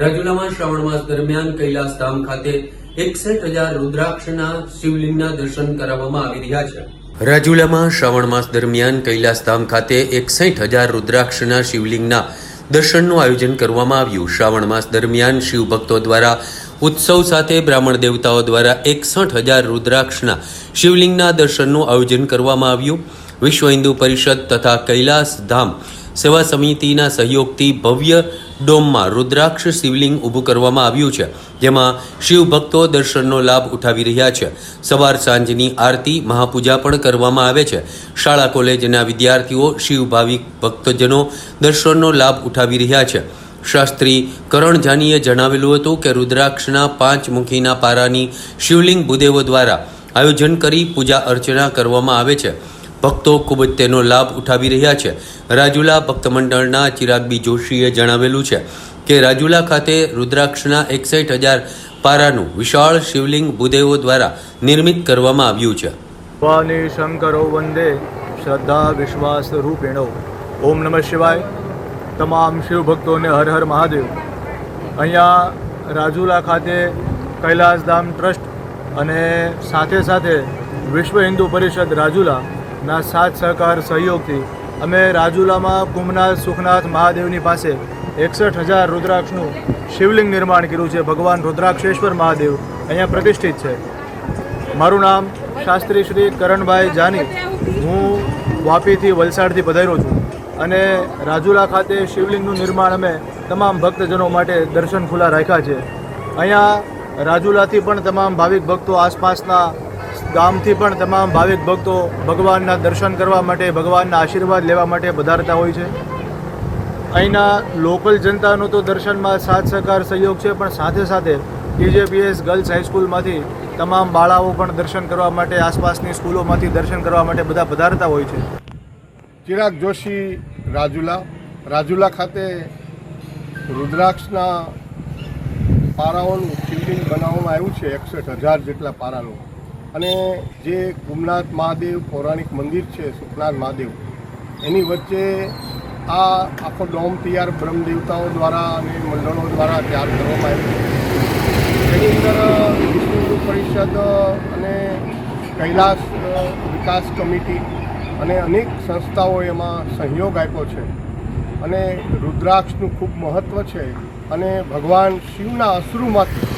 રાજુલામાં શ્રાવણ માસ દરમિયાન કૈલાસ ધામ ખાતે એકસઠ હજાર રુદ્રાક્ષના શિવલિંગના દર્શન કરાવવામાં આવી રહ્યા છે. રાજુલામાં શ્રાવણ માસ દરમિયાન કૈલાસ ધામ ખાતે એકસઠ હજાર રુદ્રાક્ષના શિવલિંગના દર્શનનું આયોજન કરવામાં આવ્યું. શ્રાવણ માસ દરમિયાન શિવ ભક્તો દ્વારા ઉત્સવ સાથે બ્રાહ્મણ દેવતાઓ દ્વારા એકસઠ હજાર રુદ્રાક્ષના શિવલિંગના દર્શનનું આયોજન કરવામાં આવ્યું. વિશ્વ હિન્દુ પરિષદ તથા કૈલાસ ધામ સેવા સમિતિના સહયોગથી ભવ્ય ડોમમાં રુદ્રાક્ષ શિવલિંગ ઊભું કરવામાં આવ્યું છે, જેમાં શિવ ભક્તો દર્શનનો લાભ ઉઠાવી રહ્યા છે. સવાર સાંજની આરતી, મહાપૂજા પણ કરવામાં આવે છે. શાળા, કોલેજના વિદ્યાર્થીઓ શિવ ભાવિક ભક્તજનો દર્શનનો લાભ ઉઠાવી રહ્યા છે. શાસ્ત્રી કરણ જાનીએ જણાવેલું હતું કે રુદ્રાક્ષના પાંચ મુખીના પારાની શિવલિંગ ભૂદેવો દ્વારા આયોજન કરી પૂજા અર્ચના કરવામાં આવે છે. ભક્તો ખૂબ જ તેનો લાભ ઉઠાવી રહ્યા છે. રાજુલા ભક્ત મંડળના ચિરાગબી જોશીએ જણાવેલું છે કે રાજુલા ખાતે રુદ્રાક્ષના એકસઠ હજાર પારાનું વિશાળ શિવલિંગ ભૂદેવો દ્વારા નિર્મિત કરવામાં આવ્યું છે. ભવાની શંકરો વંદે શ્રદ્ધા વિશ્વાસ રૂપેણો. ઓમ નમઃ શિવાય. તમામ શિવ ભક્તોને હર હર મહાદેવ. અહીંયા રાજુલા ખાતે કૈલાસધામ ટ્રસ્ટ અને સાથે સાથે વિશ્વ હિન્દુ પરિષદ રાજુલાના સાથ સહકાર સહયોગથી અમે રાજુલામાં કુંભનાથ સુખનાથ મહાદેવની પાસે એકસઠ હજાર રુદ્રાક્ષનું શિવલિંગ નિર્માણ કર્યું છે. ભગવાન રુદ્રાક્ષેશ્વર મહાદેવ અહીંયા પ્રતિષ્ઠિત છે. મારું નામ શાસ્ત્રી શ્રી કરણભાઈ જાની. હું વાપીથી વલસાડથી પધાર્યો છું અને રાજુલા ખાતે શિવલિંગનું નિર્માણ અમે તમામ ભક્તજનો માટે દર્શન ખુલ્લા રાખ્યા છે. અહીંયા રાજુલાથી પણ તમામ ભાવિક ભક્તો આસપાસના ગામથી પણ તમામ ભાવિક ભક્તો ભગવાનના દર્શન કરવા માટે, ભગવાનના આશીર્વાદ લેવા માટે પધારતા હોય છે. અહીંના લોકલ જનતાનો તો દર્શનમાં સાથ સહકાર સહયોગ છે, પણ સાથે સાથે ટીજેપીએસ ગર્લ્સ હાઈસ્કૂલમાંથી તમામ બાળાઓ પણ દર્શન કરવા માટે, આસપાસની સ્કૂલોમાંથી દર્શન કરવા માટે બધા પધારતા હોય છે. ચિરાગ જોશી, રાજુલા. રાજુલા ખાતે રુદ્રાક્ષના પારાઓનું બનાવવામાં આવ્યું છે, એકસઠ હજાર જેટલા પારાનું. અને જે કુમનાથ મહાદેવ પૌરાણિક મંદિર છે, સુખનાથ મહાદેવ, એની વચ્ચે આ આખો ડોમ તૈયાર બ્રહ્મ દેવતાઓ દ્વારા અને મંડળો દ્વારા તૈયાર કરવામાં આવ્યો એની અંદર વિશ્વ પરિષદ અને કૈલાસ વિકાસ કમિટી અને અનેક સંસ્થાઓ એમાં સહયોગ આપ્યો છે. અને રુદ્રાક્ષનું ખૂબ મહત્ત્વ છે અને ભગવાન શિવના અશ્રુમાંથી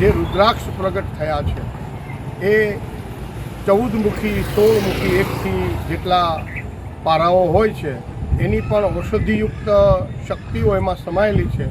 જે રુદ્રાક્ષ પ્રગટ થયા છે એ ચૌદમુખી સોળમુખી એકથી જેટલા પારાઓ હોય છે, એની પણ ઔષધિયુક્ત શક્તિઓ એમાં સમાયેલી છે.